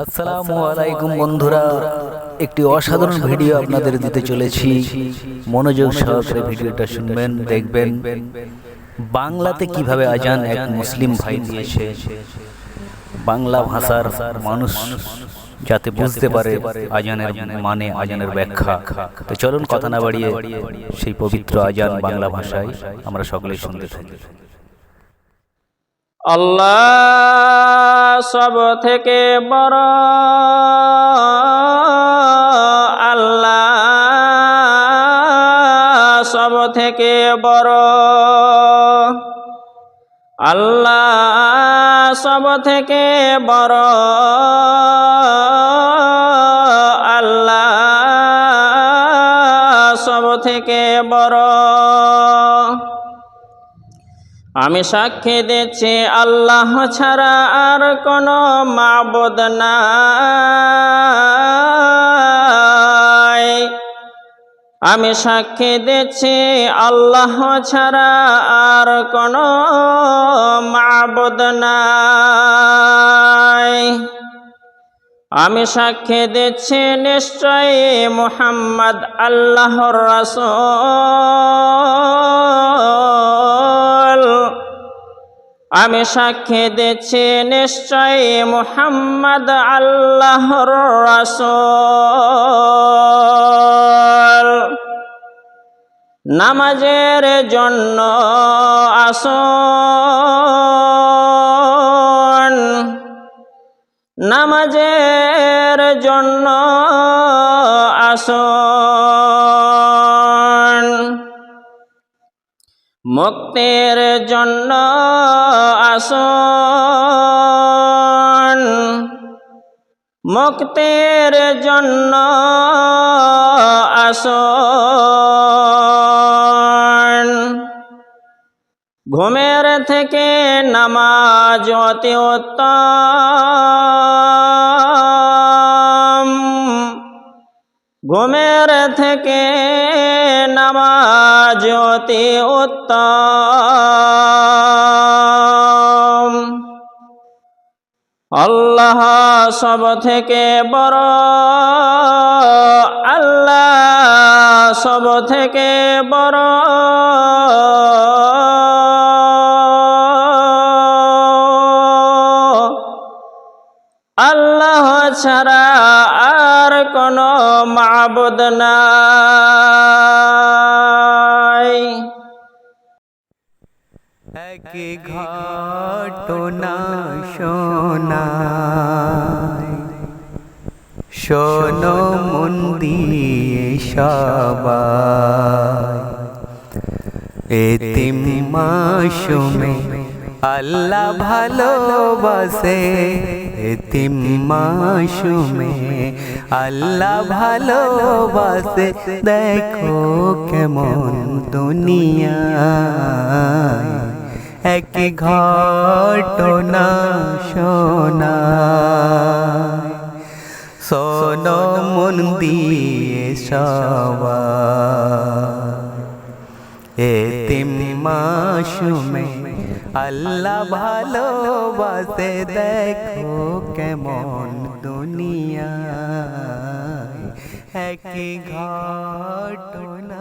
আসসালামু আলাইকুম বন্ধুরা একটি অসাধারণ ভিডিও আপনাদের দিতে চলেছি। মনোযোগ সহকারে ভিডিওটা শুনবেন দেখবেন। বাংলাতে কীভাবে আজান এক মুসলিম ভাই দিয়েছে। বাংলা ভাষার মানুষ যাতে বুঝতে পারে আজানের মানে আজানের ব্যাখ্যা। তো চলুন কথা না বাড়িয়ে সেই পবিত্র আজান বাংলা ভাষায় আমরা সকলে শুনতে থাকি। আল্লাহ সব থেকে বড় আল্লাহ সব থেকে বড় আল্লাহ সব থেকে বড় আল্লাহ সব থেকে বড় আমি সাক্ষী দিচ্ছি, আল্লাহ ছাড়া আর কোনো মাবুদ নাই। আমি সাক্ষী দিচ্ছি, আল্লাহ ছাড়া আর কোনো মাবুদ নাই। আমি সাক্ষী দিচ্ছি নিশ্চয় মুহাম্মদ আল্লাহর রাসূল। আমি সাক্ষী দিচ্ছি নিশ্চয় মুহাম্মদ আল্লাহর রাসূল। নামাজের জন্য আসুন। নামাজের জন্য আসুন। মুক্তির জন্য আসুন। মুক্তির জন্য আসুন। ঘুমের থেকে নামাজ অতি উত্তম। ঘুমের থেকে নামাজ অতি উত্তম। আল্লাহ সব থেকে বড়, আল্লাহ সব থেকে বড়। আল্লাহ ছাড়া আর কোনো মাবুদ নাই। এক ঘটনা শোনো মন দিয়ে সবাই। এতিম মাসুমে আল্লাহ ভালোবাসে। এতিম মাসুমে আল্লাহ ভালোবাসে দেখো কেমন দুনিয়া। এক ঘটনা শোনো। মন দিয়ে সবাই এতিম মাসুমে আল্লাহ ভালোবাসে দেখো কেমন দুনিয়া এক ঘটনা